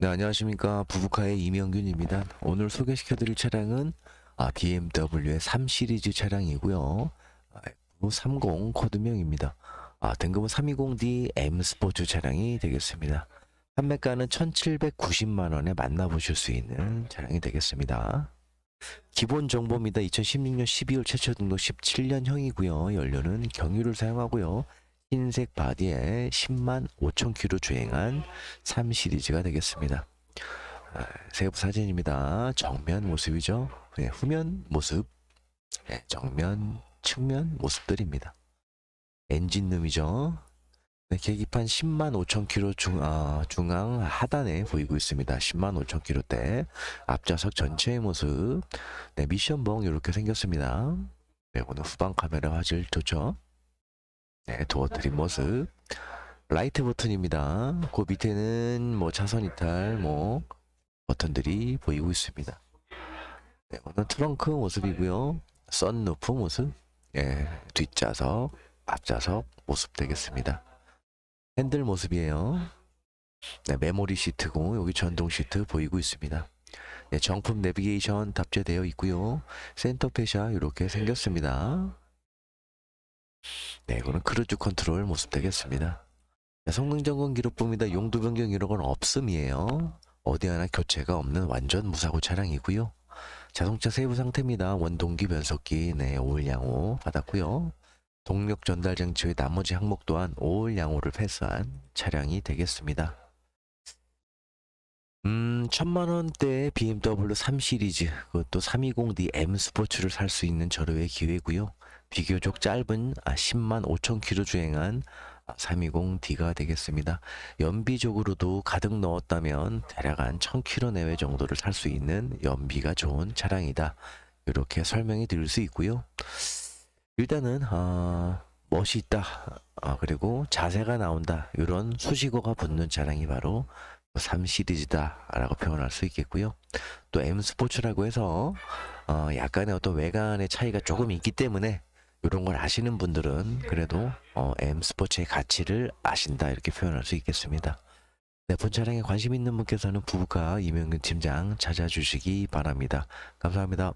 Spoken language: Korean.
네, 안녕하십니까. 부부카의 이명균입니다. 오늘 소개시켜드릴 차량은 아, BMW의 3 시리즈 차량이고요. 아, F30 코드명입니다. 아, 등급은 320D M 스포츠 차량이 되겠습니다. 판매가는 1,790만 원에 만나보실 수 있는 차량이 되겠습니다. 기본 정보입니다. 2016년 12월 최초 등록 17년형이고요. 연료는 경유를 사용하고요. 흰색 바디에 10만 5천 킬로 주행한 3 시리즈가 되겠습니다. 아, 세부 사진입니다. 정면 모습이죠. 네, 후면 모습, 네, 정면, 측면 모습들입니다. 엔진룸이죠. 네, 계기판 10만 5천 킬로 중, 아, 중앙 하단에 보이고 있습니다. 10만 5천 킬로대 앞좌석 전체의 모습. 네, 미션봉 이렇게 생겼습니다. 네, 오늘 후방 카메라 화질 좋죠. 네, 도어 트림 모습. 라이트 버튼입니다. 그 밑에는 뭐 차선 이탈 뭐 버튼들이 보이고 있습니다. 네, 오늘 트렁크 모습이고요. 썬루프 모습. 예, 뒷좌석, 앞좌석 모습 되겠습니다. 핸들 모습이에요. 네, 메모리 시트고 여기 전동 시트 보이고 있습니다. 네, 정품 내비게이션 탑재되어 있고요. 센터 페샤 이렇게 생겼습니다. 네, 이거는 크루즈 컨트롤 모습 되겠습니다. 네, 성능 점검 기록부입니다. 용도 변경 건 없음이에요. 어디 하나 교체가 없는 완전 무사고 차량이고요. 자동차 세부 상태입니다. 원동기 변속기 네, 올 양호 받았고요. 동력 전달 장치의 나머지 항목 또한 올 양호를 패스한 차량이 되겠습니다. 음, 천만 원대의 BMW 3 시리즈, 그것도 320D M 스포츠를 살 수 있는 저렴의 기회고요. 비교적 짧은 아, 10만 5천 킬로 주행한 320D가 되겠습니다. 연비적으로도 가득 넣었다면 대략 한 1000km 내외 정도를 살수 있는 연비가 좋은 차량이다. 이렇게 설명이 드릴 수 있고요. 일단은 아, 멋이 있다. 아, 그리고 자세가 나온다. 이런 수식어가 붙는 차량이 바로 3 시리즈다라고 표현할 수 있겠고요. 또 M 스포츠라고 해서 어, 약간의 어떤 외관의 차이가 조금 있기 때문에 이런 걸 아시는 분들은 그래도 어, M 스포츠의 가치를 아신다 이렇게 표현할 수 있겠습니다. 네, 본 차량에 관심 있는 분께서는 부부가 이명근 팀장 찾아주시기 바랍니다. 감사합니다.